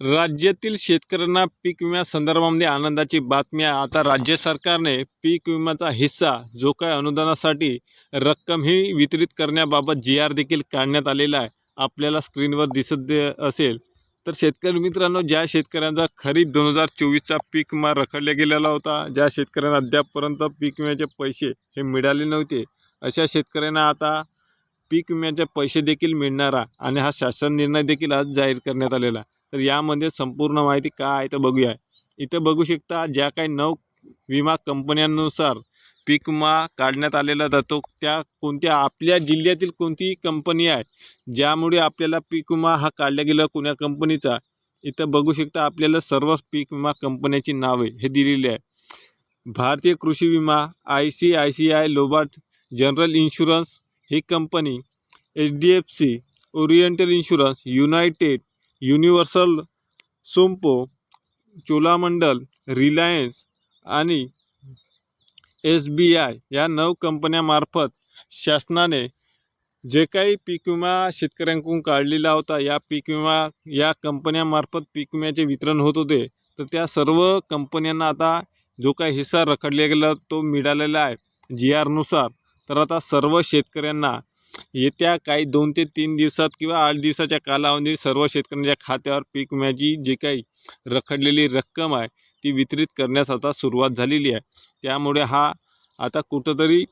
राज्यातील शेतकऱ्यांना पीक विम्यासंदर्भामध्ये आनंदाची बातमी आहे. आता राज्य सरकारने पीक विम्याचा हिस्सा जो काय अनुदानासाठी रक्कम ही वितरित करण्याबाबत जी आर देखील काढण्यात आलेला आहे आपल्याला स्क्रीनवर दिसत दे- असेल. तर शेतकरी मित्रांनो ज्या शेतकऱ्यांचा खरीप दोन हजार चोवीसचा पीक विमा रखडला गेलेला होता ज्या शेतकऱ्यांना अद्यापपर्यंत पीक विम्याचे पैसे हे मिळाले नव्हते अशा शेतकऱ्यांना आता पीक विम्याचे पैसे देखील मिळणार आणि हा शासन निर्णय देखील आज जाहीर करण्यात आलेला आहे. तर यामध्ये संपूर्ण माहिती काय आहे तर बघूया. इथं बघू शकता ज्या काही नऊ विमा कंपन्यांनुसार पीक विमा काढण्यात आलेला जातो त्या कोणत्या आपल्या जिल्ह्यातील कोणतीही कंपनी आहे ज्यामुळे आपल्याला पीक विमा हा काढला गेला कोण्या कंपनीचा. इथं बघू शकता आपल्याला सर्व पीक विमा कंपन्याची नावे हे दिलेली आहे. भारतीय कृषी विमा I C I C I Lombard general insurance he company H D F C oriental insurance united universal Sompo Cholamandal Reliance आणि एस बी आय या नऊ कंपन्यामार्फत शासनाने जे काही पीक विमा शेतकऱ्यांकडून काढलेला होता या पीक विमा या कंपन्यामार्फत पीक विम्याचे वितरण होत होते. तर त्या सर्व कंपन्यांना आता जो काही हिस्सा रखडला गेला तो मिळालेला आहे जी आरनुसार तर आता सर्व शेतकऱ्यांना येत्या काही दोन ते तीन दिवसात किंवा आठ दिवसाच्या कालावधीत सर्व शेतकऱ्यांच्या खात्यावर पीक विम्याची जी काही रखडलेली रक्कम आहे ती वितरित करण्यास आता सुरुवात झालेली आहे. त्यामुळे हा आता कुठंतरी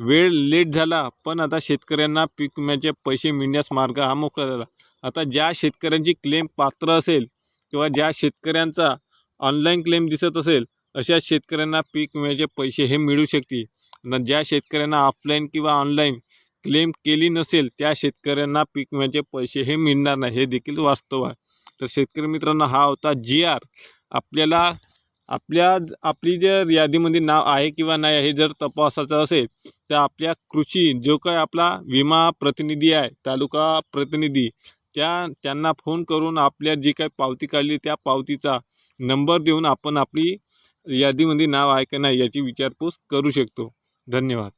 वेळ लेट झाला पण आता शेतकऱ्यांना पीक विम्याचे पैसे मिळण्यास मार्ग हा मोकळा झाला. आता ज्या शेतकऱ्यांची क्लेम पात्र असेल किंवा ज्या शेतकऱ्यांचा ऑनलाईन क्लेम दिसत असेल अशा शेतकऱ्यांना पीक विम्याचे पैसे हे मिळू शकतील. न ज्या शेतकऱ्यांना ऑफलाईन किंवा ऑनलाईन क्लेम केली नसेल त्या शेतकऱ्यांना पीक विम्याचे पैसे हे मिळणार नाही हे देखील वास्तव आहे. तर शेतकरी मित्रांनो हा होता जी आर आपल्याला आपल्या आपली जर यादीमध्ये नाव आहे किंवा नाही हे जर तपासायचं असेल तर आपल्या कृषी जो काय आपला विमा प्रतिनिधी आहे तालुका प्रतिनिधी त्या त्यांना फोन करून आपल्या जी काही पावती काढली त्या पावतीचा नंबर देऊन आपण आपली यादीमध्ये नाव आहे का नाही याची विचारपूस करू शकतो. धन्यवाद.